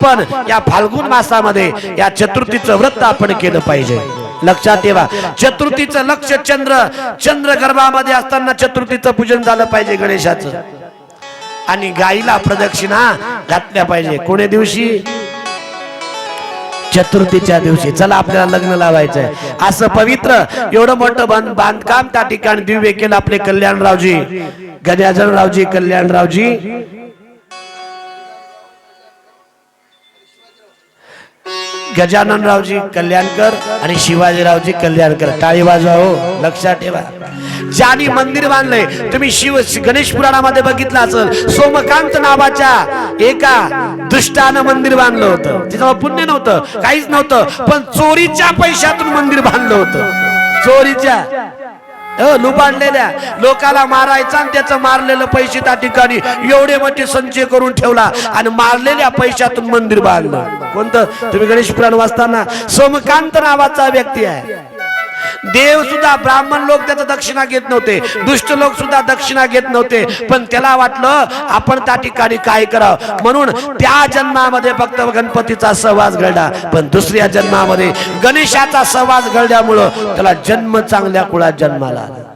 पण या फाल्गुन मासामध्ये या चतुर्थीचं व्रत आपण केलं पाहिजे. लक्षात ठेवा. चतुर्थीचं लक्ष चंद्र चंद्र गर्भामध्ये असताना चतुर्थीचं पूजन झालं पाहिजे गणेशाचं. आणि गाईला प्रदक्षिणा घातल्या पाहिजे. कोण्या दिवशी? चतुर्थीच्या दिवशी. चला आपल्याला लग्न लावायचंय. असं पवित्र एवढं मोठं बांधकाम त्या ठिकाणी दिव्य केलं आपले कल्याणरावजी. गजाजनरावजी कल्याणरावजी. गजाननरावजी कल्याणकर आणि शिवाजीरावजी कल्याणकर. टाळी वाजवा हो लक्षात ठेवा. ज्यांनी मंदिर बांधलंय तुम्ही शिव गणेश पुराणामध्ये बघितलं असेल सोमकांत नावाच्या एका दुष्टानं मंदिर बांधलं होतं. तिथं पुण्य नव्हतं काहीच नव्हतं पण चोरीच्या पैशातून मंदिर बांधलं होतं. चोरीच्या. हो, लुबाडलेल्या. लोकाला मारायचा आणि त्याचं मारलेलं पैसे त्या ठिकाणी एवढे मोठे संचय करून ठेवला आणि मारलेल्या पैशातून मंदिर बांधलं. कोणतं? तुम्ही गणेश पुराण वाचताना सोमकांत नावाचा व्यक्ती आहे. देव सुद्धा ब्राह्मण लोक त्याचा दक्षिणा घेत नव्हते. दुष्ट लोक सुद्धा दक्षिणा घेत नव्हते. पण त्याला वाटलं आपण त्या ठिकाणी काय करावं? म्हणून त्या जन्मामध्ये फक्त गणपतीचा सहवास घडला. पण दुसऱ्या जन्मामध्ये गणेशाचा सहवास घडल्यामुळं त्याला जन्म चांगल्या कुळात जन्माला आला.